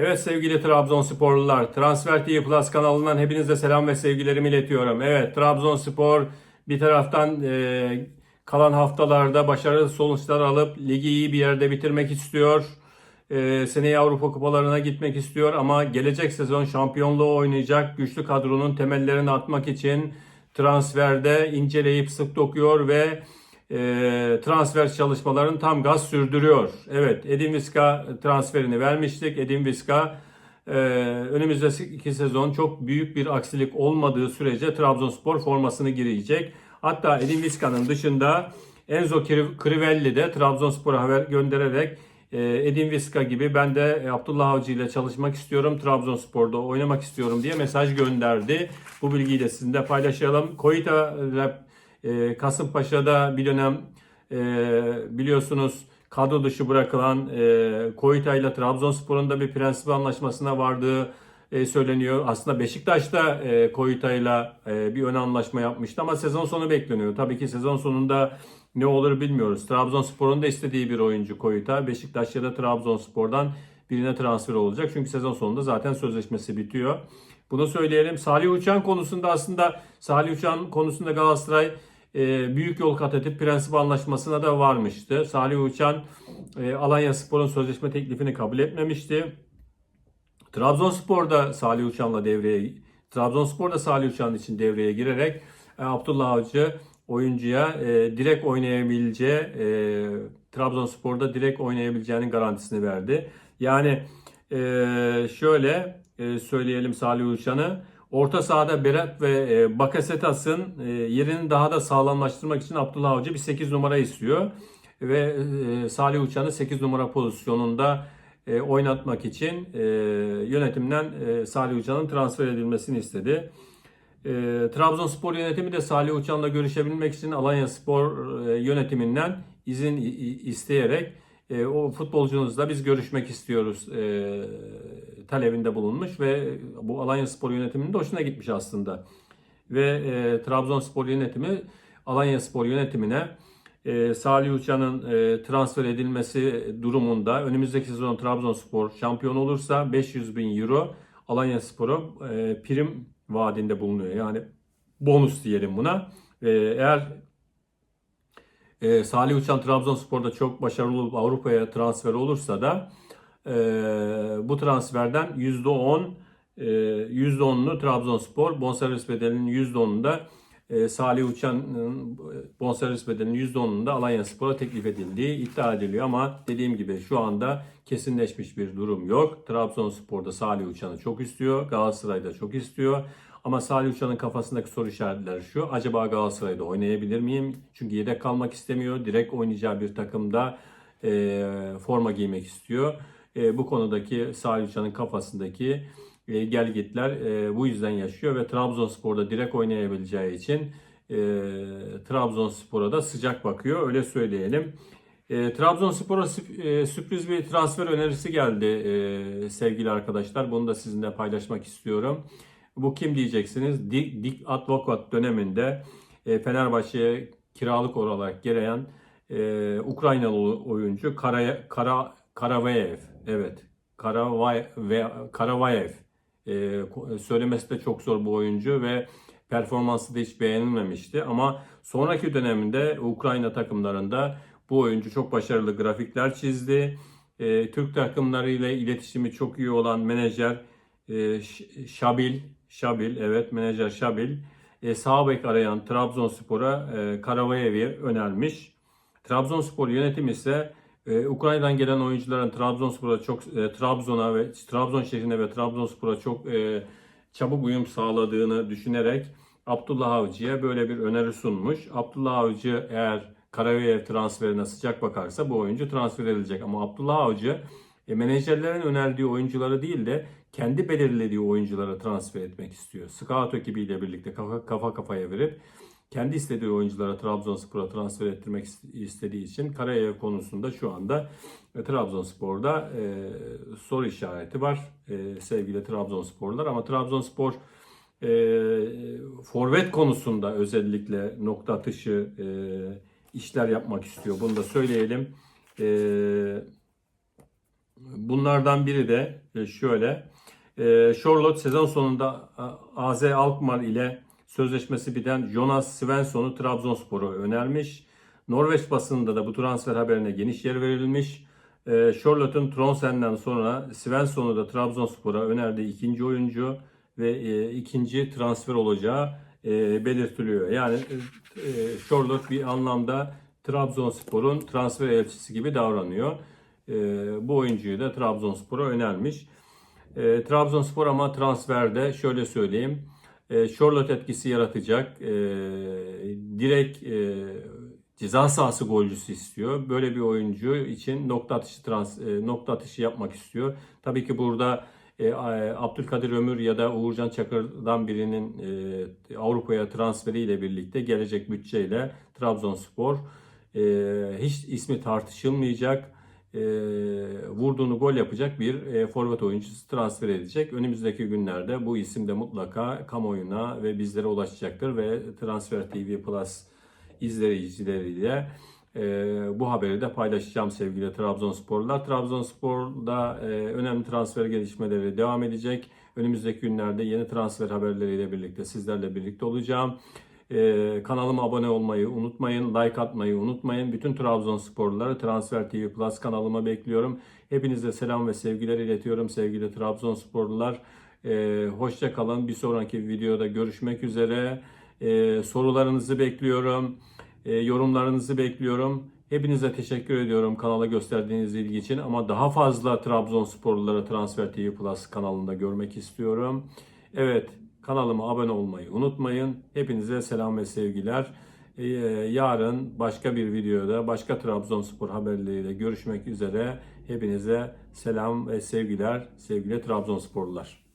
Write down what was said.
Evet sevgili Trabzonsporlular, Transfer TV Plus kanalından hepinize selam ve sevgilerimi iletiyorum. Evet Trabzonspor bir taraftan e, kalan haftalarda başarılı sonuçlar alıp ligi iyi bir yerde bitirmek istiyor. E, seneye Avrupa kupalarına gitmek istiyor ama gelecek sezon şampiyonluğu oynayacak güçlü kadronun temellerini atmak için transferde inceleyip sık dokuyor ve e, transfer çalışmalarını tam gaz sürdürüyor. Evet Edin Viska transferini vermiştik. Edin Viska e, önümüzdeki sezon çok büyük bir aksilik olmadığı sürece Trabzonspor formasını giyecek. Hatta Edin Viska'nın dışında Enzo Crivelli de Trabzonspor'a haber göndererek e, Edin Viska gibi ben de Abdullah Avcı ile çalışmak istiyorum. Trabzonspor'da oynamak istiyorum diye mesaj gönderdi. Bu bilgiyi de sizinle paylaşalım. Koita e, Kasımpaşa'da bir dönem e, biliyorsunuz kadro dışı bırakılan e, Koita ile Trabzonspor'un da bir prensip anlaşmasına vardığı e, söyleniyor. Aslında Beşiktaş'ta e, Koita ile e, bir ön anlaşma yapmıştı ama sezon sonu bekleniyor. Tabii ki sezon sonunda ne olur bilmiyoruz. Trabzonspor'un da istediği bir oyuncu Koita. Beşiktaş ya da Trabzonspor'dan birine transfer olacak. Çünkü sezon sonunda zaten sözleşmesi bitiyor. Bunu söyleyelim. Salih Uçan konusunda aslında Salih Uçan konusunda Galatasaray e, büyük yol kat edip prensip anlaşmasına da varmıştı. Salih Uçan e, Alanya Spor'un sözleşme teklifini kabul etmemişti. Trabzonspor da Salih Uçan'la devreye Trabzonspor da Salih Uçan için devreye girerek e, Abdullah Avcı oyuncuya e, direkt oynayabileceği e, Trabzonspor'da direkt oynayabileceğinin garantisini verdi. Yani e, şöyle e, söyleyelim Salih Uçan'ı Orta sahada Berat ve e, Bakasetas'ın e, yerini daha da sağlamlaştırmak için Abdullah Avcı bir 8 numara istiyor. Ve e, Salih Uçan'ı 8 numara pozisyonunda e, oynatmak için yönetimden Salih Uçan'ın transfer edilmesini istedi. Trabzonspor yönetimi de Salih Uçan'la görüşebilmek için Alanya Spor yönetiminden izin isteyerek o futbolcunuzla biz görüşmek istiyoruz talebinde bulunmuş ve bu Alanya Spor yönetiminin de hoşuna gitmiş aslında. Ve e, Trabzonspor yönetimi Alanya Spor yönetimine e, Salih Uçan'ın e, transfer edilmesi durumunda önümüzdeki sezon Trabzonspor şampiyon olursa 500 bin euro Alanya Spor'a e, prim vaadinde bulunuyor. Yani bonus diyelim buna. E, eğer e, Salih Uçan Trabzonspor'da çok başarılı olup Avrupa'ya transfer olursa da e, bu transferden %10 e, %10'unu Trabzonspor bonservis bedelinin %10'unu da e, Salih Uçan'ın bonservis bedelinin %10'unu da Alanya Spor'a teklif edildiği iddia ediliyor ama dediğim gibi şu anda kesinleşmiş bir durum yok. Trabzonspor'da Salih Uçan'ı çok istiyor. Galatasaray'da çok istiyor. Ama Salih Uçan'ın kafasındaki soru işaretleri şu. Acaba Galatasaray'da oynayabilir miyim? Çünkü yedek kalmak istemiyor. Direkt oynayacağı bir takımda e, forma giymek istiyor. E, bu konudaki Salih kafasındaki e, gelgitler e, bu yüzden yaşıyor ve Trabzonspor'da direkt oynayabileceği için e, Trabzonspor'a da sıcak bakıyor. Öyle söyleyelim. E, Trabzonspor'a e, sürpriz bir transfer önerisi geldi e, sevgili arkadaşlar. Bunu da sizinle paylaşmak istiyorum. Bu kim diyeceksiniz? Dick, Dick Advokat döneminde e, Fenerbahçe'ye kiralık olarak gelen e, Ukraynalı oyuncu Kara, Kara, Karavayev. Evet. Karavay, Karavayev. E, ko- söylemesi de çok zor bu oyuncu ve performansı da hiç beğenilmemişti. Ama sonraki döneminde Ukrayna takımlarında bu oyuncu çok başarılı grafikler çizdi. E, Türk takımlarıyla iletişimi çok iyi olan menajer e, Şabil, Şabil evet menajer Şabil e, sağ bek arayan Trabzonspor'a e, Karavayev'i önermiş. Trabzonspor yönetimi ise e, Ukrayna'dan gelen oyuncuların Trabzonspor'a çok e, Trabzon'a ve Trabzon şehrine ve Trabzonspor'a çok e, çabuk uyum sağladığını düşünerek Abdullah Avcı'ya böyle bir öneri sunmuş. Abdullah Avcı eğer Karayev transferine sıcak bakarsa bu oyuncu transfer edilecek. Ama Abdullah Avcı e, menajerlerin önerdiği oyuncuları değil de kendi belirlediği oyunculara transfer etmek istiyor. Scout ekibiyle birlikte kafa, kafa kafaya verip kendi istediği oyunculara Trabzonspor'a transfer ettirmek ist- istediği için Karayev konusunda şu anda e, Trabzonspor'da e, soru işareti var e, sevgili Trabzonsporlar ama Trabzonspor e, forvet konusunda özellikle nokta atışı e, işler yapmak istiyor. Bunu da söyleyelim. E, bunlardan biri de e, şöyle. E, Charlotte sezon sonunda AZ Alkmaar ile sözleşmesi biten Jonas Svensson'u Trabzonspor'a önermiş. Norveç basınında da bu transfer haberine geniş yer verilmiş. E, Charlotte'un Tronsen'den sonra Svensson'u da Trabzonspor'a önerdiği ikinci oyuncu ve e, ikinci transfer olacağı e, belirtiliyor. Yani e, e, Charlotte bir anlamda Trabzonspor'un transfer elçisi gibi davranıyor. E, bu oyuncuyu da Trabzonspor'a önermiş. E, Trabzonspor ama transferde şöyle söyleyeyim. E, Charlotte etkisi yaratacak. E, direkt e, ceza sahası golcüsü istiyor. Böyle bir oyuncu için nokta atışı trans e, nokta atışı yapmak istiyor. Tabii ki burada e, Abdülkadir Ömür ya da Uğurcan Çakır'dan birinin Avrupa'ya transferiyle birlikte gelecek bütçeyle Trabzonspor hiç ismi tartışılmayacak e, vurduğunu gol yapacak bir e, forvet oyuncusu transfer edecek. Önümüzdeki günlerde bu isim de mutlaka kamuoyuna ve bizlere ulaşacaktır ve Transfer TV Plus izleyicileriyle e, bu haberi de paylaşacağım sevgili Trabzonsporlular. Trabzonspor'da e, önemli transfer gelişmeleri devam edecek. Önümüzdeki günlerde yeni transfer haberleriyle birlikte sizlerle birlikte olacağım. E, kanalıma abone olmayı unutmayın, like atmayı unutmayın. Bütün Trabzonsporluları Transfer TV Plus kanalıma bekliyorum. Hepinize selam ve sevgiler iletiyorum sevgili Trabzonsporlular. E, hoşça kalın. Bir sonraki videoda görüşmek üzere. E, sorularınızı bekliyorum. E, yorumlarınızı bekliyorum. Hepinize teşekkür ediyorum kanala gösterdiğiniz ilgi için ama daha fazla Trabzonsporluları Transfer TV Plus kanalında görmek istiyorum. Evet, kanalıma abone olmayı unutmayın. Hepinize selam ve sevgiler. E, yarın başka bir videoda başka Trabzonspor haberleriyle görüşmek üzere. Hepinize selam ve sevgiler sevgili Trabzonsporlular.